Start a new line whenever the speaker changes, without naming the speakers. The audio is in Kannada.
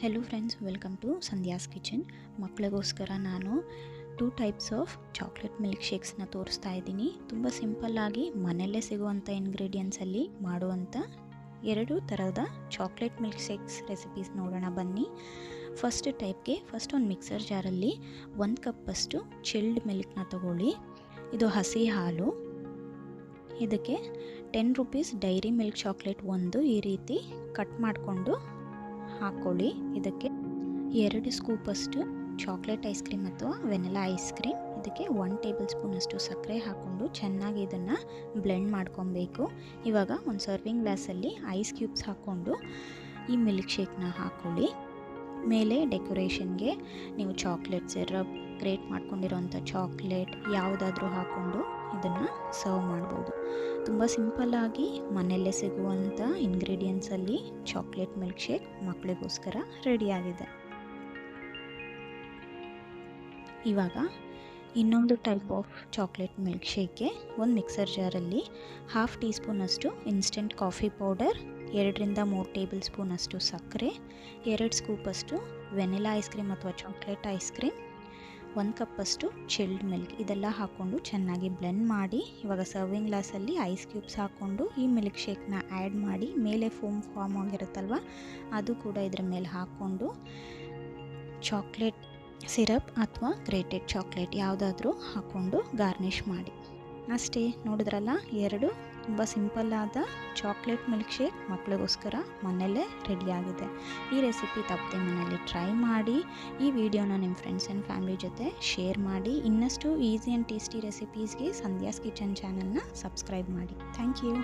Hello friends welcome to Sandhya's kitchen ಮಕ್ಕಳಿಗೋಸ್ಕರ ನಾನು two types of chocolate milk ಶೇಕ್ಸ್ನ ತೋರಿಸ್ತಾ ಇದ್ದೀನಿ. ತುಂಬ ಸಿಂಪಲ್ಲಾಗಿ ಮನೆಯಲ್ಲೇ ಸಿಗುವಂಥ ಇಂಗ್ರೀಡಿಯೆಂಟ್ಸಲ್ಲಿ ಮಾಡುವಂಥ ಎರಡು ಥರದ ಚಾಕ್ಲೇಟ್ ಮಿಲ್ಕ್ ಶೇಕ್ಸ್ ರೆಸಿಪೀಸ್ ನೋಡೋಣ ಬನ್ನಿ. ಫಸ್ಟ್ ಟೈಪ್ಗೆ ಫಸ್ಟ್ ಒಂದು ಮಿಕ್ಸರ್ ಜಾರಲ್ಲಿ ಒಂದು ಕಪ್ಪಷ್ಟು ಚಿಲ್ಡ್ ಮಿಲ್ಕ್ನ ತಗೊಳ್ಳಿ. ಇದು ಹಸಿ ಹಾಲು. ಇದಕ್ಕೆ ten rupees dairy milk chocolate ಒಂದು ಈ ರೀತಿ ಕಟ್ ಮಾಡಿಕೊಂಡು ಹಾಕ್ಕೊಳ್ಳಿ. ಇದಕ್ಕೆ ಎರಡು ಸ್ಕೂಪಷ್ಟು ಚಾಕ್ಲೇಟ್ ಐಸ್ ಕ್ರೀಮ್ ಅಥವಾ ವೆನಿಲಾ ಐಸ್ ಕ್ರೀಮ್ ಇದಕ್ಕೆ ಒನ್ ಟೇಬಲ್ ಸ್ಪೂನಷ್ಟು ಸಕ್ಕರೆ ಹಾಕ್ಕೊಂಡು ಚೆನ್ನಾಗಿ ಇದನ್ನು ಬ್ಲೆಂಡ್ ಮಾಡ್ಕೊಬೇಕು. ಇವಾಗ ಒಂದು ಸರ್ವಿಂಗ್ ಗ್ಲಾಸಲ್ಲಿ ಐಸ್ ಕ್ಯೂಬ್ಸ್ ಹಾಕ್ಕೊಂಡು ಈ ಮಿಲ್ಕ್ ಶೇಕ್ನ ಹಾಕ್ಕೊಳ್ಳಿ. ಮೇಲೆ ಡೆಕೋರೇಷನ್ಗೆ ನೀವು ಚಾಕ್ಲೇಟ್ ಸಿರಪ್ ಗ್ರೇಟ್ ಮಾಡ್ಕೊಂಡಿರೋಂಥ ಚಾಕ್ಲೇಟ್ ಯಾವುದಾದ್ರೂ ಹಾಕ್ಕೊಂಡು ಇದನ್ನು ಸರ್ವ್ ಮಾಡ್ಬೋದು. ತುಂಬ ಸಿಂಪಲ್ಲಾಗಿ ಮನೆಯಲ್ಲೇ ಸಿಗುವಂಥ ಇಂಗ್ರೀಡಿಯೆಂಟ್ಸಲ್ಲಿ ಚಾಕ್ಲೇಟ್ ಮಿಲ್ಕ್ ಶೇಕ್ ಮಕ್ಕಳಿಗೋಸ್ಕರ ರೆಡಿಯಾಗಿದೆ ಇವಾಗ ಇನ್ನೊಂದು ಟೈಪ್ ಆಫ್ ಚಾಕ್ಲೇಟ್ ಮಿಲ್ಕ್ ಶೇಕ್ಗೆ ಒಂದು ಮಿಕ್ಸರ್ ಜಾರಲ್ಲಿ ಹಾಫ್ ಟೀ ಸ್ಪೂನಷ್ಟು ಇನ್ಸ್ಟೆಂಟ್ ಕಾಫಿ ಪೌಡರ್ ಎರಡರಿಂದ ಮೂರು ಟೇಬಲ್ ಸ್ಪೂನಷ್ಟು ಸಕ್ಕರೆ, ಎರಡು ಸ್ಕೂಪಷ್ಟು ವೆನಿಲಾ ಐಸ್ ಕ್ರೀಮ್ ಅಥವಾ ಚಾಕ್ಲೇಟ್ ಐಸ್ ಕ್ರೀಮ್, ಒಂದು ಕಪ್ಪಷ್ಟು ಚಿಲ್ಡ್ ಮಿಲ್ಕ್. ಇದೆಲ್ಲ ಹಾಕ್ಕೊಂಡು ಚೆನ್ನಾಗಿ ಬ್ಲೆಂಡ್ ಮಾಡಿ, ಇವಾಗ ಸರ್ವಿಂಗ್ ಗ್ಲಾಸಲ್ಲಿ ಐಸ್ ಕ್ಯೂಬ್ಸ್ ಹಾಕ್ಕೊಂಡು ಈ ಮಿಲ್ಕ್ ಶೇಕ್ನ ಆ್ಯಡ್ ಮಾಡಿ, ಮೇಲೆ ಫೋಮ್ ಫಾರ್ಮ್ ಆಗಿರುತ್ತಲ್ವ, ಅದು ಕೂಡ ಇದ್ರ ಮೇಲೆ ಹಾಕ್ಕೊಂಡು, ಚಾಕ್ಲೇಟ್ ಸಿರಪ್ ಅಥವಾ ಗ್ರೇಟೆಡ್ ಚಾಕ್ಲೇಟ್ ಯಾವುದಾದ್ರೂ ಹಾಕ್ಕೊಂಡು ಗಾರ್ನಿಷ್ ಮಾಡಿ. ಅಷ್ಟೇ, ನೋಡಿದ್ರಲ್ಲ, ಎರಡು ತುಂಬ ಸಿಂಪಲ್ಲಾದ ಚಾಕ್ಲೇಟ್ ಮಿಲ್ಕ್ ಶೇಕ್ ಮಕ್ಕಳಿಗೋಸ್ಕರ ಮನೆಯಲ್ಲೇ ರೆಡಿಯಾಗಿದೆ. ಈ ರೆಸಿಪಿ ತಪ್ಪದೆ ಮನೆಯಲ್ಲಿ ಟ್ರೈ ಮಾಡಿ, ಈ ವಿಡಿಯೋನ ನಿಮ್ಮ ಫ್ರೆಂಡ್ಸ್ ಆ್ಯಂಡ್ ಫ್ಯಾಮಿಲಿ ಜೊತೆ ಶೇರ್ ಮಾಡಿ, ಇನ್ನಷ್ಟು ಈಸಿ ಆ್ಯಂಡ್ ಟೇಸ್ಟಿ ರೆಸಿಪೀಸ್ಗೆ ಸಂಧ್ಯಾಸ್ ಕಿಚನ್ ಚಾನಲ್ನ ಸಬ್ಸ್ಕ್ರೈಬ್ ಮಾಡಿ. Thank you.